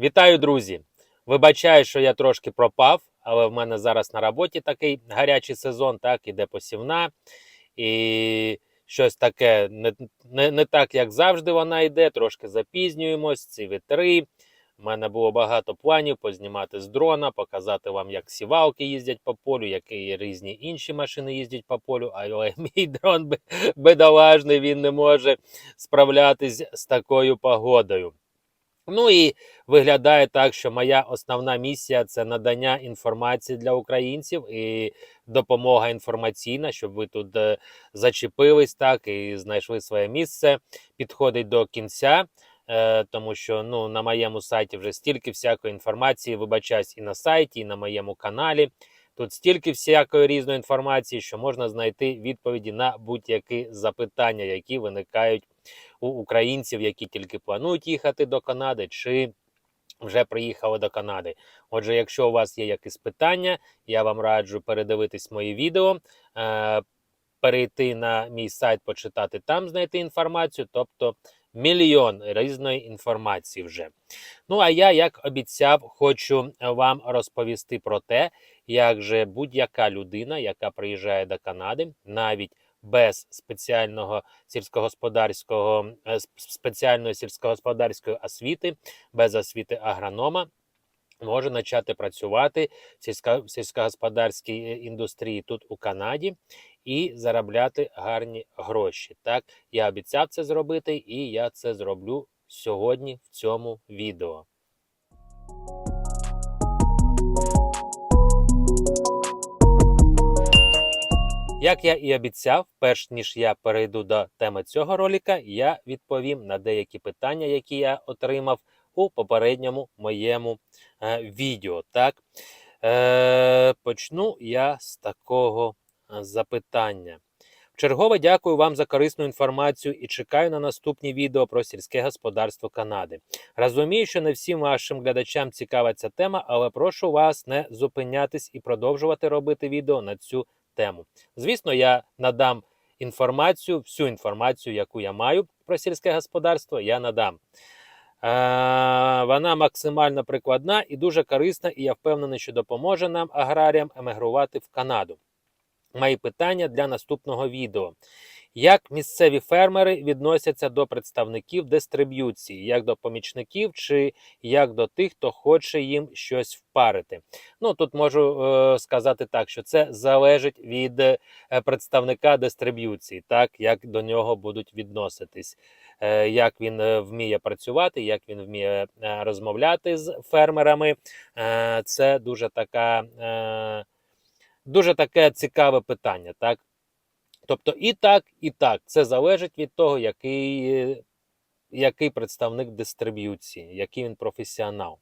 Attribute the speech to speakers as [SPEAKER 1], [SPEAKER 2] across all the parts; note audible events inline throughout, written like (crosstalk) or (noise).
[SPEAKER 1] Вітаю, друзі! Вибачаю, що я трошки пропав, але в мене зараз на роботі такий гарячий сезон, так, іде посівна. І щось таке не, не, не так, як завжди вона йде, трошки запізнюємось, ці вітри. У мене було багато планів познімати з дрона, показати вам, як сівалки їздять по полю, які різні інші машини їздять по полю. Але (laughs) мій дрон бедолажний, він не може справлятись з такою погодою. Ну і виглядає так, що моя основна місія це надання інформації для українців і допомога інформаційна, щоб ви тут е, зачепились так і знайшли своє місце. Підходить до кінця, е, тому що ну, на моєму сайті вже стільки всякої інформації, вибачаюсь, і на сайті, і на моєму каналі. Тут стільки всякої різної інформації, що можна знайти відповіді на будь-які запитання, які виникають у українців, які тільки планують їхати до Канади, чи вже приїхали до Канади. Отже, якщо у вас є якісь питання, я вам раджу передивитись мої відео, е, перейти на мій сайт, почитати там, знайти інформацію, тобто мільйон різної інформації вже. Ну а я, як обіцяв, хочу вам розповісти про те, як же будь-яка людина, яка приїжджає до Канади, навіть без спеціального сільськогосподарського е, спеціальної сільськогосподарської освіти, без освіти агронома, може почати працювати в сільсько- сільськогосподарській е, індустрії тут у Канаді і заробляти гарні гроші. Так, я обіцяв це зробити, і я це зроблю сьогодні в цьому відео. Як я і обіцяв, перш ніж я перейду до теми цього ролика, я відповім на деякі питання, які я отримав у попередньому моєму е, відео. Так? Е, почну я з такого е, запитання. Вчергове дякую вам за корисну інформацію і чекаю на наступні відео про сільське господарство Канади. Розумію, що не всім вашим глядачам цікава ця тема, але прошу вас не зупинятись і продовжувати робити відео на цю тему. Звісно, я надам інформацію, всю інформацію, яку я маю про сільське господарство, я надам. Е, вона максимально прикладна і дуже корисна, і я впевнений, що допоможе нам, аграріям, емігрувати в Канаду. Мої питання для наступного відео. Як місцеві фермери відносяться до представників дистриб'юції, як до помічників, чи як до тих, хто хоче їм щось впарити? Ну тут можу е, сказати так, що це залежить від е, представника дистриб'юції, так як до нього будуть відноситись, е, як він е, вміє працювати, як він вміє е, розмовляти з фермерами. Е, це дуже така. Е, Дуже таке цікаве питання, так? Тобто і так, і так. Це залежить від того, який, який представник дистриб'юції, який він професіонал.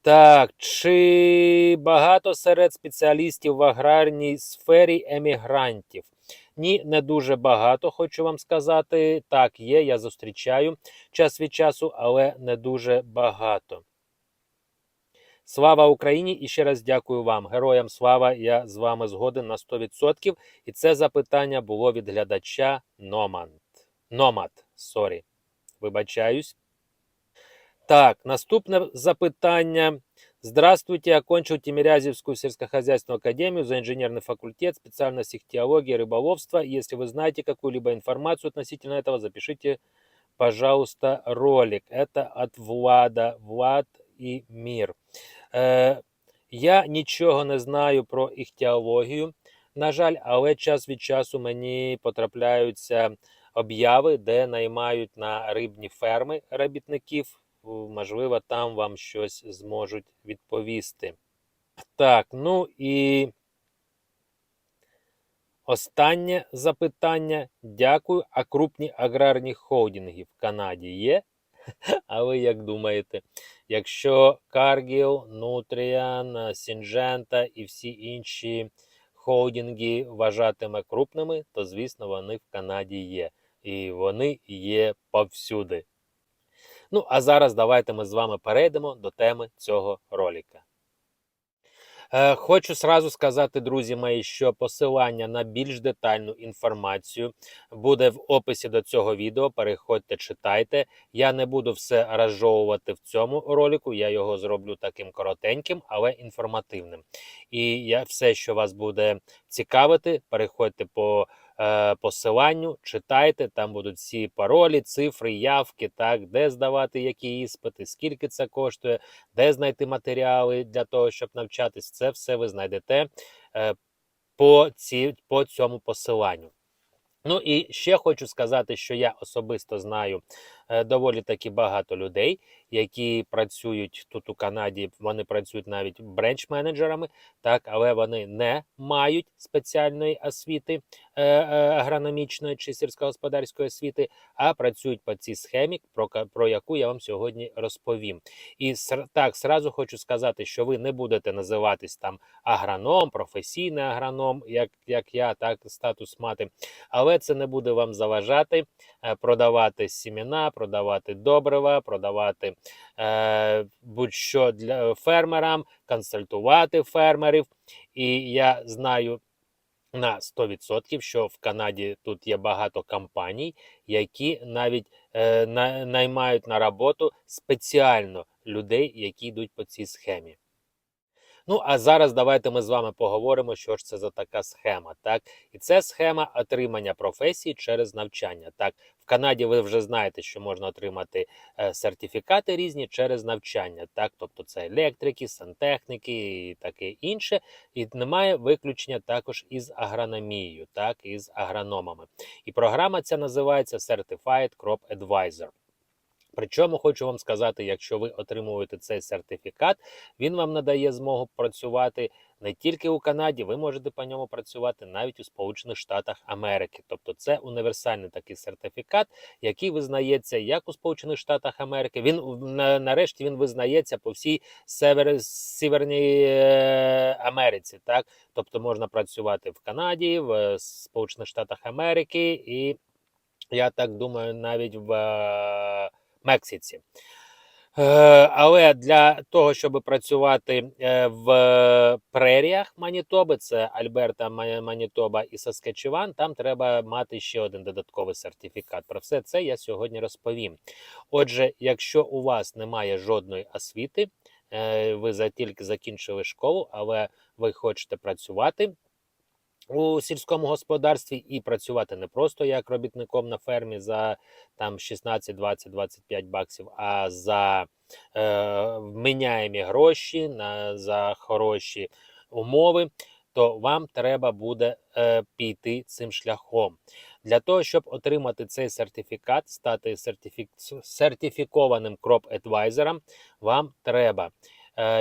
[SPEAKER 1] Так, чи багато серед спеціалістів в аграрній сфері емігрантів? Ні, не дуже багато, хочу вам сказати. Так, є, я зустрічаю час від часу, але не дуже багато. Слава Україні і ще раз дякую вам. Героям слава! Я з вами згоден на 100%. І це запитання було від глядача Номад. Номад, сорі. Вибачаюсь. Так, наступне запитання. Здравствуйте, окончил Тимирязевскую сельскохозяйственную академию за инженерный факультет, специальность ихтиология, рыболовство. Если вы знаете какую-либо информацию относительно этого, запишите, пожалуйста, ролик. Это от Влада. Влад і Мір. Е, я нічого не знаю про іхтіологію, на жаль, але час від часу мені потрапляються обяви, де наймають на рибні ферми робітників. Можливо, там вам щось зможуть відповісти. Так, ну і останнє запитання. Дякую. А крупні аграрні холдинги в Канаді є? (laughs) А ви як думаєте? Якщо Cargill, Nutrien, Syngenta і всі інші холдинги вважатиме крупними, то звісно вони в Канаді є. І вони є повсюди. Ну, а зараз давайте ми з вами перейдемо до теми цього ролика. Е, Хочу сразу сказати, друзі мої, що посилання на більш детальну інформацію буде в описі до цього відео. Переходьте, читайте. Я не буду все розжовувати в цьому ролику. Я його зроблю таким коротеньким, але інформативним. І я все, що вас буде цікавити, переходьте по посиланню, читайте. Там будуть всі паролі, цифри, явки, так, де здавати які іспити, скільки це коштує, де знайти матеріали для того, щоб навчатись. Це все ви знайдете е, по, ці, по цьому посиланню. Ну і ще хочу сказати, що я особисто знаю е, доволі таки багато людей, які працюють тут у Канаді. Вони працюють навіть бренч-менеджерами, так, але вони не мають спеціальної освіти е, е, агрономічної чи сільськогосподарської освіти, а працюють по цій схемі, про, про яку я вам сьогодні розповім. І так, сразу хочу сказати, що ви не будете називатись там агроном, професійний агроном, як, як я, так статус мати. Але це не буде вам заважати е, продавати сімена, продавати добрива, продавати е, будь-що для фермерам, консультувати фермерів. І я знаю на 100%, що в Канаді тут є багато компаній, які навіть е, на, наймають на роботу спеціально людей, які йдуть по цій схемі. Ну, а зараз давайте ми з вами поговоримо, що ж це за така схема. Так, і це схема отримання професії через навчання. Так, в Канаді ви вже знаєте, що можна отримати е, сертифікати різні через навчання. Так, тобто це електрики, сантехніки і таке інше. І немає виключення також із агрономією, так, із агрономами. І програма ця називається Certified Crop Advisor. Причому хочу вам сказати, якщо ви отримуєте цей сертифікат, він вам надає змогу працювати не тільки у Канаді, ви можете по ньому працювати навіть у Сполучених Штатах Америки. Тобто це універсальний такий сертифікат, який визнається як у Сполучених Штатах Америки. Він на- нарешті він визнається по всій север, Северній е, Америці. Так, тобто можна працювати в Канаді, в Сполучених Штатах Америки і я так думаю, навіть в е, Мексиці. Е, Але для того, щоб працювати е, в преріях Манітоби, це Альберта, Ма- Манітоба і Саскачеван, там треба мати ще один додатковий сертифікат. Про все це я сьогодні розповім. Отже, якщо у вас немає жодної освіти, е, ви тільки закінчили школу, але ви хочете працювати у сільському господарстві і працювати не просто як робітником на фермі за там 16, 20, 25 баксів, а за е, вміняємі гроші, на, за хороші умови, то вам треба буде е, піти цим шляхом. Для того, щоб отримати цей сертифікат, стати сертифік... сертифікованим кроп-едвайзером, вам треба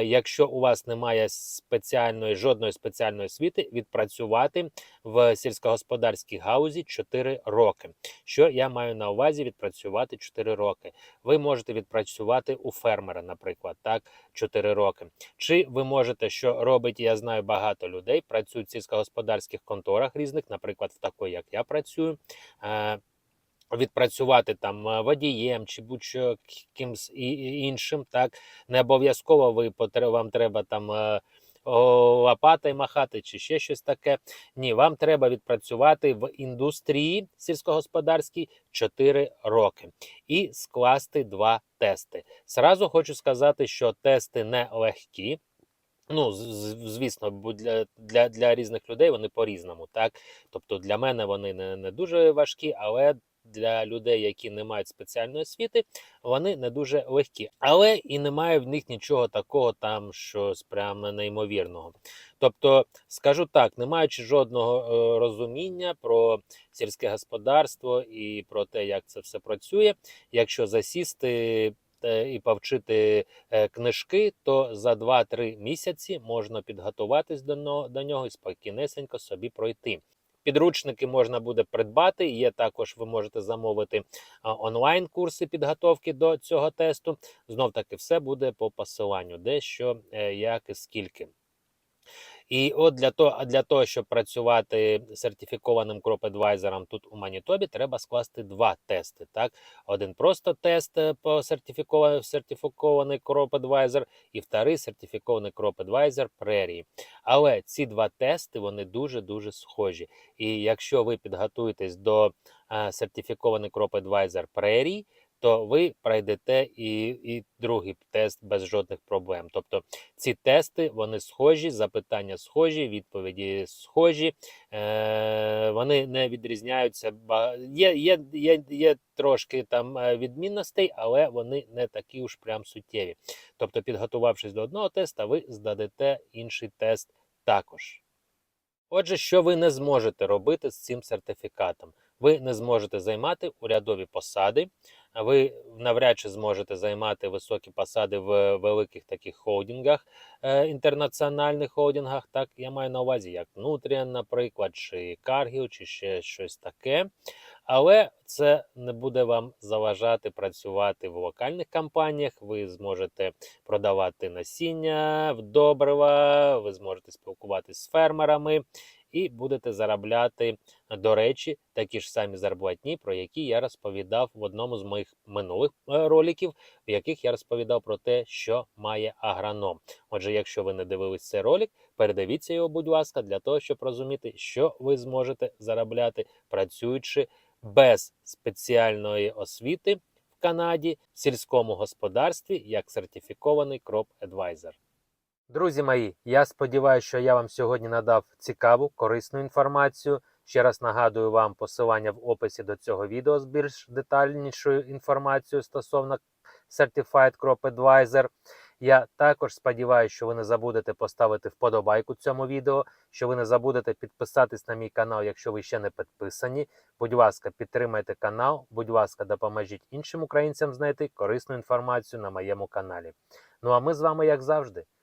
[SPEAKER 1] якщо у вас немає спеціальної жодної спеціальної освіти, відпрацювати в сільськогосподарській гаузі 4 роки. Що я маю на увазі відпрацювати 4 роки? Ви можете відпрацювати у фермера, наприклад, так 4 роки. Чи ви можете, що робить, я знаю багато людей, працюють в сільськогосподарських конторах різних, наприклад, в такої, як я працюю. Відпрацювати там е, водієм чи будь-що кимсь іншим, так не обов'язково ви вам треба там е, о, лопатою махати чи ще щось таке. Ні, вам треба відпрацювати в індустрії сільськогосподарській 4 роки і скласти два тести. Сразу хочу сказати, що тести не легкі. Ну, звісно, для, для, для різних людей вони по-різному, так? Тобто для мене вони не, не дуже важкі, але для людей, які не мають спеціальної освіти, вони не дуже легкі. Але і немає в них нічого такого там, щось прямо неймовірного. Тобто, скажу так, не маючи жодного е, розуміння про сільське господарство і про те, як це все працює, якщо засісти е, і повчити е, книжки, то за 2-3 місяці можна підготуватись до, но- до нього і спокійнесенько собі пройти. Підручники можна буде придбати. Є також, ви можете замовити онлайн-курси підготовки до цього тесту. Знов таки, все буде по посиланню, де що, е, як і скільки. І от для того, для того, щоб працювати сертифікованим crop тут у Манітобі, треба скласти два тести. Так? Один просто тест е, по сертифікований, сертифікований crop і вторий сертифікований crop Prairie. Але ці два тести вони дуже-дуже схожі. І якщо ви підготуєтесь до е, сертифікований crop Prairie, то ви пройдете і, і другий тест без жодних проблем. Тобто ці тести вони схожі, запитання схожі, відповіді схожі, е, вони не відрізняються. Є, є, є, є трошки там е, відмінностей, але вони не такі уж прям суттєві. Тобто, підготувавшись до одного теста, ви здадете інший тест також. Отже, що ви не зможете робити з цим сертифікатом? Ви не зможете займати урядові посади, ви навряд чи зможете займати високі посади в великих таких холдингах, е, інтернаціональних холдингах. Так, я маю на увазі, як Nutrien, наприклад, чи Cargill, чи ще щось таке. Але це не буде вам заважати працювати в локальних компаніях. Ви зможете продавати насіння, добрива, ви зможете спілкуватися з фермерами і будете заробляти, до речі, такі ж самі зарплатні, про які я розповідав в одному з моїх минулих е, роликів, в яких я розповідав про те, що має агроном. Отже, якщо ви не дивились цей ролик, передивіться його, будь ласка, для того, щоб розуміти, що ви зможете заробляти, працюючи без спеціальної освіти в Канаді в сільському господарстві як сертифікований Advisor. Друзі мої, я сподіваюся, що я вам сьогодні надав цікаву, корисну інформацію. Ще раз нагадую вам посилання в описі до цього відео з більш детальнішою інформацією стосовно Certified Crop Advisor. Я також сподіваюся, що ви не забудете поставити вподобайку цьому відео, що ви не забудете підписатись на мій канал, якщо ви ще не підписані. Будь ласка, підтримайте канал, будь ласка, допоможіть іншим українцям знайти корисну інформацію на моєму каналі. Ну а ми з вами, як завжди,